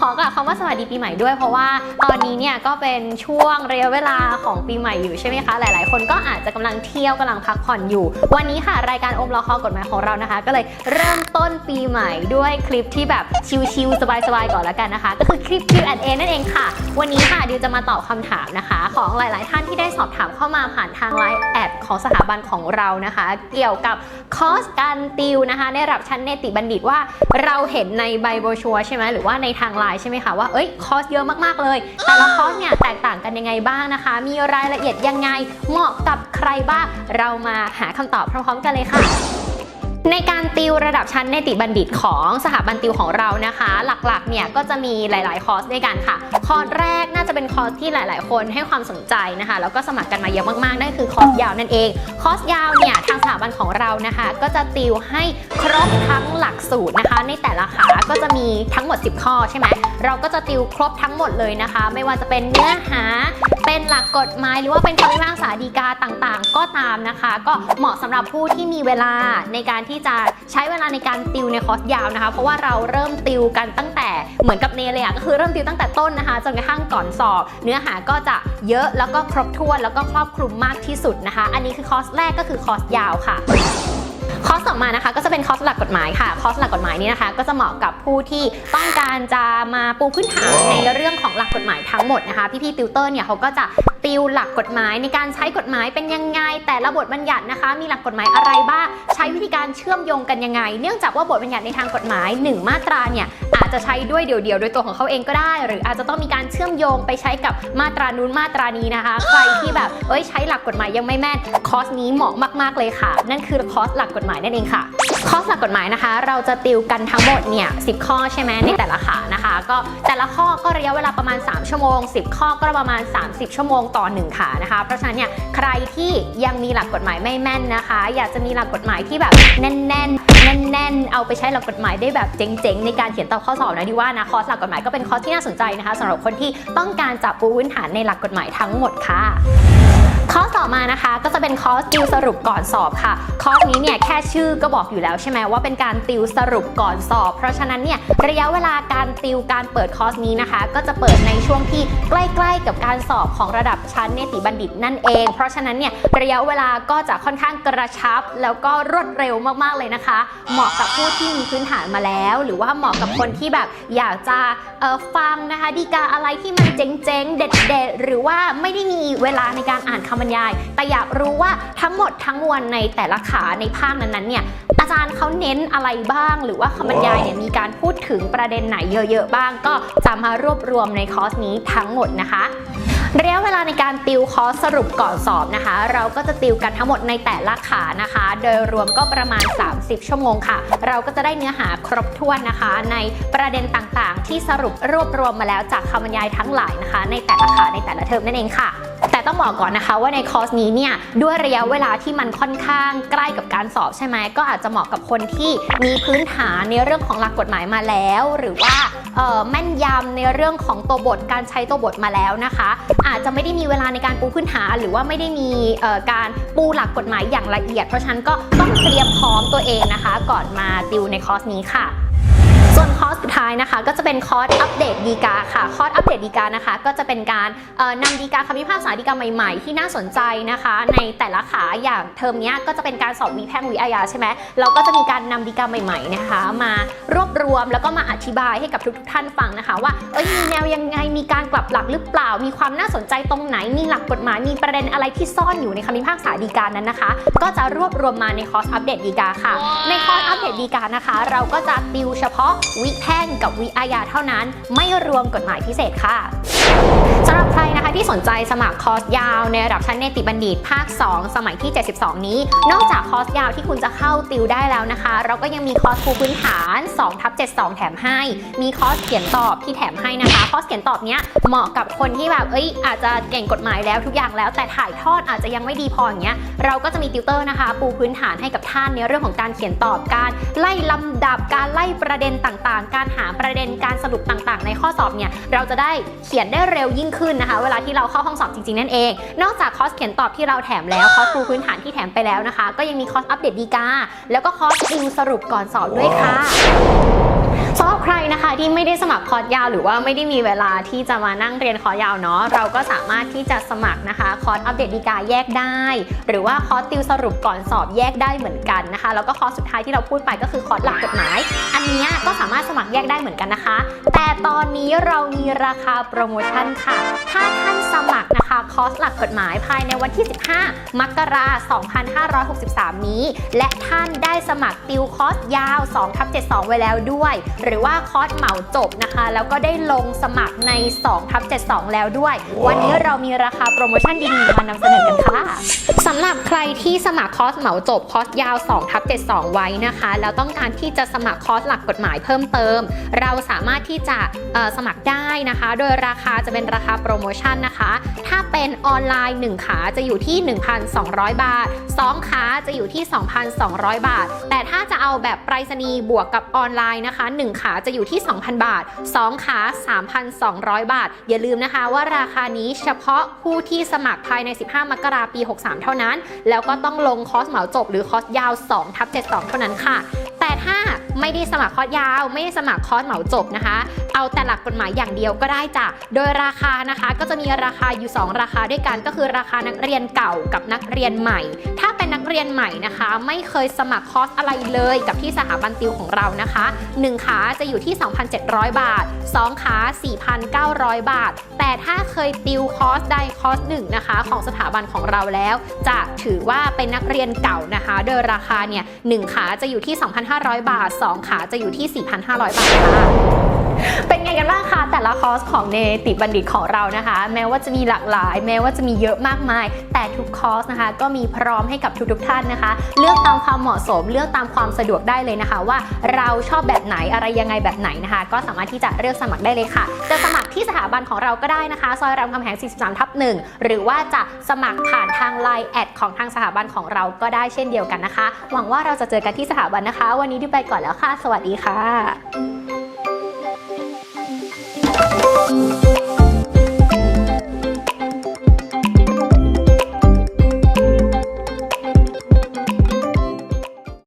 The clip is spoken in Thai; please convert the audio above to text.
ขอกล่าวคำว่าสวัสดีปีใหม่ด้วย เพราะว่าตอนนี้เนี่ยก็เป็นช่วงระยะเวลาของปีใหม่อยู่ใช่ไหมคะ หลาย ๆ คนก็อาจจะกำลังเที่ยวกำลังพักผ่อนอยู่ วันนี้ค่ะรายการอมรอคอกฎหมายของเรานะคะ ก็เลยเริ่มต้นปีใหม่ด้วยคลิปที่แบบชิลๆสบายๆก่อนแล้วกันนะคะ ก็คือคลิป Q&A นั่นเองค่ะ วันนี้ค่ะดิวจะมาตอบคำถามนะคะ ของหลาย ๆ ท่านที่ได้สอบถามเข้ามาผ่านทางไลน์แอดของสถาบันของเรานะคะ เกี่ยวกับคอร์สการติวนะคะในระดับชั้นเนติบัณฑิตว่าเราเห็นในใบโบรชัวใช่ไหมหรือว่าในทางไลน์ใช่ไหมคะว่าเอ้ยคอร์สเยอะมากๆเลย แต่ละคอร์สเนี่ยแตกต่างกันยังไงบ้างนะคะ มีรายละเอียดยังไงเหมาะกับใครบ้าง เรามาหาคำตอบพร้อมๆ กันเลยค่ะ ในการติวระดับชั้นเนติบัณฑิตของสถาบันติวของเรานะคะ หลักๆเนี่ยก็จะมีหลายๆ คอร์สด้วยกันค่ะ คอร์สแรกน่าจะเป็นคอร์สที่หลาย ๆ คนให้ความสนใจนะคะ แล้วก็สมัครกันมาเยอะมากๆนั่นคือคอร์สยาวนั่นเอง คอร์สยาวเนี่ยทางสถาบันของเรานะคะ ก็จะติวให้ครบทั้งหลักสูตรนะคะ ในแต่ละขาก็จะมีทั้งหมด 10 ข้อใช่ไหมเราก็จะติวครบทั้งหมดเลยนะคะ ไม่ว่าจะเป็นเนื้อหาเป็นหลักกฎหมายหรือว่าเป็นคำพิพากษาฎีกาต่างๆ ก็ตามนะคะ ก็เหมาะสำหรับผู้ที่มีเวลาในการที่จะใช้เวลาในการติวในคอร์สยาวนะคะ เพราะว่าเราเริ่มติวกันตั้งแต่เหมือนกับเนเลยอะก็คือเริ่มติวตั้งแต่ต้นนะคะจนกระทั่งก่อนสอบ เนื้อหาก็จะเยอะแล้วก็ครบถ้วนแล้วก็ครอบคลุมมากที่สุดนะคะ อันนี้คือคอร์สแรกก็คือคอร์สยาวค่ะคอร์สต่อมานะคะก็จะเป็นคอร์สหลักกฎหมายค่ะคอร์สหลักกฎหมายนี้นะคะ ก็จะเหมาะกับผู้ที่ต้องการจะมาปูพื้นฐานในเรื่องของหลักกฎหมายทั้งหมดนะคะ พี่ๆติวเตอร์เนี่ยเขาก็จะ ติวหลักกฎหมายในการใช้กฎหมายเป็นยังไง แต่ละบทบัญญัตินะคะ มีหลักกฎหมายอะไรบ้างใช้วิธีการเชื่อมโยงกันยังไง เนื่องจากว่าบทบัญญัติในทางกฎหมายหนึ่งมาตราเนี่ยอาจจะใช้ด้วยเดี่ยวๆโดยตัวของเขาเองก็ได้ หรืออาจจะต้องมีการเชื่อมโยงไปใช้กับมาตรานู้นมาตรานี้นะคะ ใครที่แบบเอ้ยใช้หลักกฎหมายยังไม่แม่นคอร์สนี้เหมาะมาก ๆเลยค่ะ นั่นคือคอร์สหลักกฎหมายนั่นเองค่ะคอร์สหลักกฎหมายนะคะ เราจะติวกันทั้งหมดเนี่ย10ข้อใช่ไหมในแต่ละขานะคะ ก็แต่ละข้อก็ระยะเวลาประมาณ 3 ชั่วโมง 10 ข้อก็ประมาณ 30 ชั่วโมงต่อ 1 ขานะคะ เพราะฉะนั้นเนี่ยใครที่ยังมีหลักกฎหมายไม่แม่นนะคะ อยากจะมีหลักกฎหมายที่แบบแน่นแน่นแน่นๆ เอาไปใช้หลักกฎหมายได้แบบเจ๋งๆ ในการเขียนตอบข้อสอบนะดิว่านะคอร์สหลักกฎหมายก็เป็นคอร์สที่น่าสนใจนะคะสำหรับคนที่ต้องการจับปูพื้นฐานในหลักกฎหมายทั้งหมดค่ะ คอสต่อมานะคะก็จะเป็นคอร์สติวสรุปก่อนสอบค่ะ คอร์สนี้เนี่ยแค่ชื่อก็บอกอยู่แล้วใช่ไหมว่าเป็นการติวสรุปก่อนสอบ เพราะฉะนั้นเนี่ยระยะเวลาการติวการเปิดคอร์สนี้นะคะ ก็จะเปิดในช่วงที่ใกล้ๆกับการสอบของระดับชั้นเนติบัณฑิตนั่นเอง เพราะฉะนั้นเนี่ยระยะเวลาก็จะค่อนข้างกระชับ แล้วก็รวดเร็วมากๆเลยนะคะ เหมาะกับผู้ที่มีพื้นฐานมาแล้ว หรือว่าเหมาะกับคนที่แบบอยากจะฟังนะคะดีกาอะไรที่มันเจ๋งๆเด็ดๆหรือว่าไม่ได้มีเวลาในการอ่านคำรรยาย แต่อยากรู้ว่าทั้งหมดทั้งมวลในแต่ละขาในภาคนั้นๆเนี่ยอาจารย์เขาเน้นอะไรบ้าง หรือว่าคำบรรยายเนี่ยมีการพูดถึงประเด็นไหนเยอะๆบ้าง ก็จะมารวบรวมในคอร์สนี้ทั้งหมดนะคะระยะเวลาในการติวคอร์สสรุปก่อนสอบนะคะ เราก็จะติวกันทั้งหมดในแต่ละขานะคะ โดยรวมก็ประมาณ 30 ชั่วโมงค่ะ เราก็จะได้เนื้อหาครบถ้วนนะคะ ในประเด็นต่างๆ ที่สรุปรวบรวมมาแล้วจากคำบรรยายทั้งหลายนะคะ ในแต่ละขาในแต่ละเทอมนั่นเองค่ะแต่ ต้องบอกก่อนนะคะว่าในคอร์สนี้เนี่ยด้วยระยะเวลาที่มันค่อนข้างใกล้กับการสอบใช่ไหมก็อาจจะเหมาะกับคนที่มีพื้นฐานในเรื่องของหลักกฎหมายมาแล้ว หรือว่าแม่นยำในเรื่องของตัวบทการใช้ตัวบทมาแล้วนะคะ อาจจะไม่ได้มีเวลาในการปูพื้นฐานหรือว่าไม่ได้มีการปูหลักกฎหมายอย่างละเอียด เพราะฉะนั้นก็ต้องเตรียมพร้อมตัวเองนะคะ ก่อนมาติวในคอร์สนี้ค่ะ ส่วนคอร์ส สุดท้ายนะคะ ก็จะเป็นคอร์สอัปเดตดีกาค่ะ คอร์สอัปเดตดีกานะคะ ก็จะเป็นการนำดีกาคำพิพากษาดีกาใหม่ๆ ที่น่าสนใจนะคะ ในแต่ละขาอย่างเทอมนี้ก็จะเป็นการสอบวิแพ่งวิอาญาใช่ไหมเราก็จะมีการนำดีกาใหม่ๆนะคะ มารวบรวมแล้วก็มาอธิบายให้กับทุกๆท่านฟังนะคะ ว่าเอ้ยมีแนวยังไงมีการกลับหลักหรือเปล่า มีความน่าสนใจตรงไหนมีหลักกฎหมายมีประเด็นอะไรที่ซ่อนอยู่ในคำพิพากษาดีกานั้นนะคะ ก็จะรวบรวมมาในคอร์สอัปเดตดีกาค่ะ ในคอร์สอัปเดตดีกานะคะ เราก็จะติวเฉพาะวิแพ่งกับวิอาญาเท่านั้น ไม่รวมกฎหมายพิเศษค่ะสำหรับใครนะคะที่สนใจสมัครคอร์สยาวในระดับชั้นเนติบัณฑิตภาค 2 สมัยที่ 72 นี้ นอกจากคอร์สยาวที่คุณจะเข้าติวได้แล้วนะคะ เราก็ยังมีคอร์สปูพื้นฐาน2ทับ72 แถมให้ มีคอร์สเขียนตอบที่แถมให้นะคะ คอร์สเขียนตอบเนี้ยเหมาะกับคนที่แบบเอ้ยอาจจะเก่งกฎหมายแล้วทุกอย่างแล้ว แต่ถ่ายทอดอาจจะยังไม่ดีพออย่างเงี้ยเราก็จะมีติวเตอร์นะคะ ปูพื้นฐานให้กับท่านในเรื่องของการเขียนตอบการไล่ลำดับการไล่ประเด็นต่างๆ การหาประเด็นการสรุปต่างๆ ในข้อสอบเนี่ยเราจะได้เขียนได้เร็วยิ่งขึ้นนะคะ เวลาที่เราเข้าห้องสอบจริงๆนั่นเอง นอกจากคอร์สเขียนตอบที่เราแถมแล้วคอร์สปูพื้นฐานที่แถมไปแล้วนะคะ ก็ยังมีคอร์สอัปเดตดีกาแล้วก็คอร์สติวสรุปก่อนสอบด้วยค่ะ สำหรับใครนะคะที่ไม่ได้สมัครคอร์สยาว หรือว่าไม่ได้มีเวลาที่จะมานั่งเรียนคอร์สยาวเนาะเราก็สามารถที่จะสมัครนะคะคอร์สอัปเดตดีกาแยกได้ หรือว่าคอร์สติวสรุปก่อนสอบแยกได้เหมือนกันนะคะ แล้วก็คอร์สสุดท้ายที่เราพูดไปก็คือคอร์สหลักกฎหมาย อันนี้ก็สามารถสมัครแยกได้เหมือนกันนะคะ แต่ตอนนี้เรามีราคาโปรโมชั่นค่ะ ถ้าท่านสมัครนะคะคอร์สหลักกฎหมายภายในวันที่ 15 มกราคม 2563 นี้ และท่านได้สมัครติวคอร์สยาว2ทับ72 ไว้แล้วด้วยหรือว่าคอร์สเหมาจบนะคะ แล้วก็ได้ลงสมัครใน2ทับ72 แล้วด้วย วันนี้เรามีราคาโปรโมชั่นดีๆมานำเสนอกันค่ะสำหรับใครที่สมัครคอร์สเหมาจบคอร์สยาว2ทับ72 ไว้นะคะแล้วต้องการที่จะสมัครคอร์สหลักกฎหมายเพิ่มเติม เราสามารถที่จะเอ่อสมัครได้นะคะ โดยราคาจะเป็นราคาโปรโมชั่นนะคะ ถ้าเป็นออนไลน์ 1 ขาจะอยู่ที่ 1,200 บาท 2 ขาจะอยู่ที่ 2,200 บาท แต่ถ้าจะเอาแบบไปรษณีย์บวกกับออนไลน์นะคะ 1ขาจะอยู่ที่ 2,000 บาท 2 ขา 3,200 บาท อย่าลืมนะคะว่าราคานี้เฉพาะผู้ที่สมัครภายใน 15 มกราปี 63 เท่านั้น แล้วก็ต้องลงคอร์สเหมาจบหรือคอร์สยาว2ทับ72 เท่านั้นค่ะ แต่ถ้าไม่ได้สมัครคอร์สยาว ไม่ได้สมัครคอร์สเหมาจบนะคะ เอาแต่หลักกฎหมายอย่างเดียวก็ได้จ้ะ โดยราคานะคะก็จะมีราคาอยู่ 2 ราคาด้วยกันก็คือราคานักเรียนเก่ากับนักเรียนใหม่ ถ้าเป็นนักเรียนใหม่นะคะ ไม่เคยสมัครคอร์สอะไรเลยกับที่สถาบันติวของเรานะคะ 1 ขาจะอยู่ที่ 2,700 บาท 2 ขา 4,900 บาท แต่ถ้าเคยติวคอร์สใดคอร์สหนึ่งนะคะของสถาบันของเราแล้ว จะถือว่าเป็นนักเรียนเก่านะคะ โดยราคาเนี่ยหนึ่งขาจะอยู่ที่ 2,500 บาท 2 ขาจะอยู่ที่ 4,500 บาทค่ะ เป็นไงกันบ้างคะแต่ละคอร์สของเนติบัณฑิตของเรานะคะ แม้ว่าจะมีหลากหลาย แม้ว่าจะมีเยอะมากมาย แต่ทุกคอร์สนะคะ ก็มีพร้อมให้กับทุกๆท่านนะคะ เลือกตามความเหมาะสม เลือกตามความสะดวกได้เลยนะคะ ว่าเราชอบแบบไหนอะไรยังไงแบบไหนนะคะ ก็สามารถที่จะเลือกสมัครได้เลยค่ะ จะสมัครที่สถาบันของเราก็ได้นะคะซอยรามคำแหง 43 ทับ1หรือว่าจะสมัครผ่านทาง Line แอดของทางสถาบันของเราก็ได้เช่นเดียวกันนะคะ หวังว่าเราจะเจอกันที่สถาบันนะคะ วันนี้ดิวไปก่อนแล้วค่ะ สวัสดีค่ะ Thank you.